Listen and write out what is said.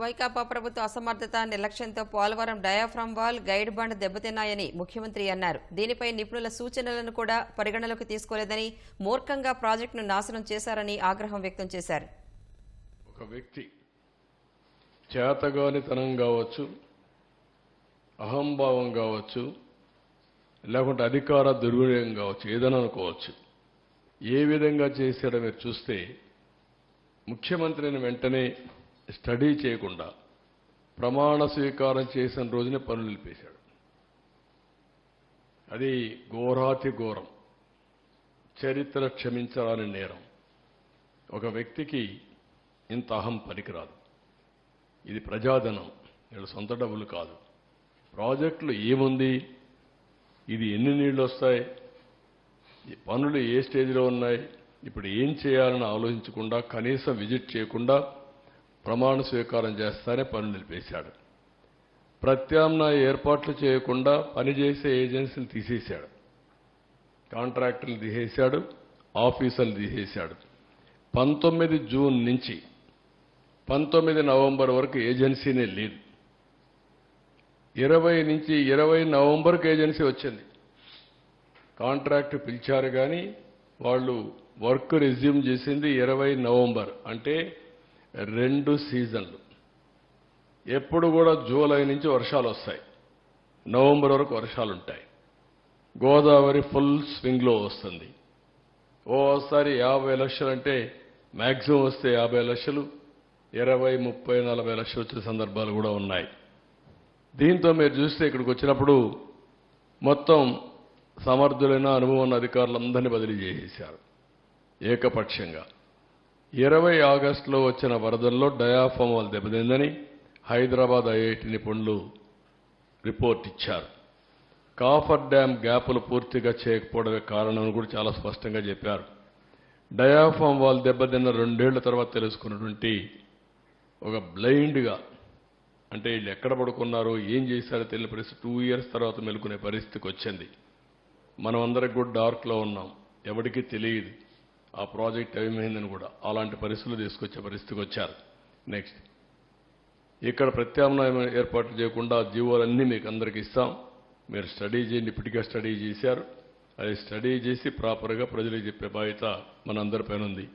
వైకాపా ప్రభుత్వ అసమర్థత నిర్లక్ష్యంతో Polavaram diaphragm wall guide bund దెబ్బతిన్నాయని ముఖ్యమంత్రి అన్నారు. దీనిపై నిపుణుల సూచనలను కూడా పరిగణలోకి తీసుకోలేదని మూర్ఖంగా ప్రాజెక్టును నాశనం చేశారని ఆగ్రహం వ్యక్తం చేశారు. ఒక వ్యక్తి చేతగానితనం కావచ్చు అహంభావం కావచ్చు లేకుంటే అధికార దుర్వినియోగం కావచ్చు ఏదైనా అనుకోవచ్చు. ఏ విధంగా చేశాడో మీరు చూస్తే ముఖ్యమంత్రిని వెంటనే స్టడీ చేయకుండా ప్రమాణ స్వీకారం చేసిన రోజునే పనులు నిలిపేశాడు. అది ఘోరాతి ఘోరం. చరిత్ర క్షమించరాని నేరం. ఒక వ్యక్తికి ఇంత అహం పనికిరాదు. ఇది ప్రజాధనం వీళ్ళ సొంత డబ్బులు కాదు. ప్రాజెక్టులు ఏముంది? ఇది ఎన్ని నీళ్ళు వస్తాయి? ఈ పనులు ఏ స్టేజ్లో ఉన్నాయి? ఇప్పుడు ఏం చేయాలని ఆలోచించకుండా కనీసం విజిట్ చేయకుండా ప్రమాణ స్వీకారం చేస్తానే పనులు నిలిపేశాడు. ప్రత్యామ్నాయ ఏర్పాట్లు చేయకుండా పనిచేసే ఏజెన్సీలు తీసేశాడు. కాంట్రాక్టర్లు తీసేశాడు ఆఫీసర్లు తీసేశాడు. పంతొమ్మిది జూన్ నుంచి పంతొమ్మిది నవంబర్ వరకు ఏజెన్సీనే లేదు ఇరవై నుంచి ఇరవై నవంబర్కి ఏజెన్సీ వచ్చింది. కాంట్రాక్ట్ పిలిచారు కానీ వాళ్ళు వర్క్ రెజ్యూమ్ చేసింది ఇరవై నవంబర్ అంటే రెండు సీజన్లు. ఎప్పుడు కూడా జూలై నుంచి వర్షాలు వస్తాయి. నవంబర్ వరకు వర్షాలు ఉంటాయి. గోదావరి ఫుల్ స్వింగ్లో వస్తుంది. ఓసారి యాభై లక్షలు అంటే మ్యాక్సిమం వస్తే యాభై లక్షలు ఇరవై ముప్పై నలభై లక్షలు వచ్చే సందర్భాలు కూడా ఉన్నాయి. దీంతో మీరు చూస్తే ఇక్కడికి వచ్చినప్పుడు మొత్తం సమర్థులైన అనుభవం ఉన్న అధికారులందరినీ బదిలీ చేసేశారు. ఏకపక్షంగా. ఇరవై ఆగస్టులో వచ్చిన వరదల్లో డయాఫామ్ వాళ్ళు దెబ్బతిందని హైదరాబాద్ ఐఐటి నిపుణులు రిపోర్ట్ ఇచ్చారు. కాఫర్ డ్యామ్ గ్యాపులు పూర్తిగా చేయకపోవడమే కారణం కూడా చాలా స్పష్టంగా చెప్పారు. డయాఫామ్ వాల్ దెబ్బతిన్న రెండేళ్ళ తర్వాత తెలుసుకున్నటువంటి ఒక బ్లైండ్గా అంటే వీళ్ళు ఎక్కడ పడుకున్నారో ఏం చేశారో తెలియని పరిస్థితి టూ ఇయర్స్ తర్వాత మెలుకునే పరిస్థితికి వచ్చింది. మనం అందరికి కూడా డార్క్లో ఉన్నాం. ఎవరికీ తెలియదు. ఆ ప్రాజెక్ట్ ఏమైందని కూడా అలాంటి పరిస్థితులు తీసుకొచ్చే పరిస్థితికి వచ్చారు. నెక్స్ట్ ఇక్కడ ప్రత్యామ్నాయం ఏర్పాట్లు చేయకుండా జీవోలన్నీ మీకు అందరికి ఇస్తాం. మీరు స్టడీ చేయండి ఇప్పటికే స్టడీ చేశారు. అది స్టడీ చేసి ప్రాపర్గా ప్రజలకు చెప్పే బాధ్యత మనందరిపైన ఉంది.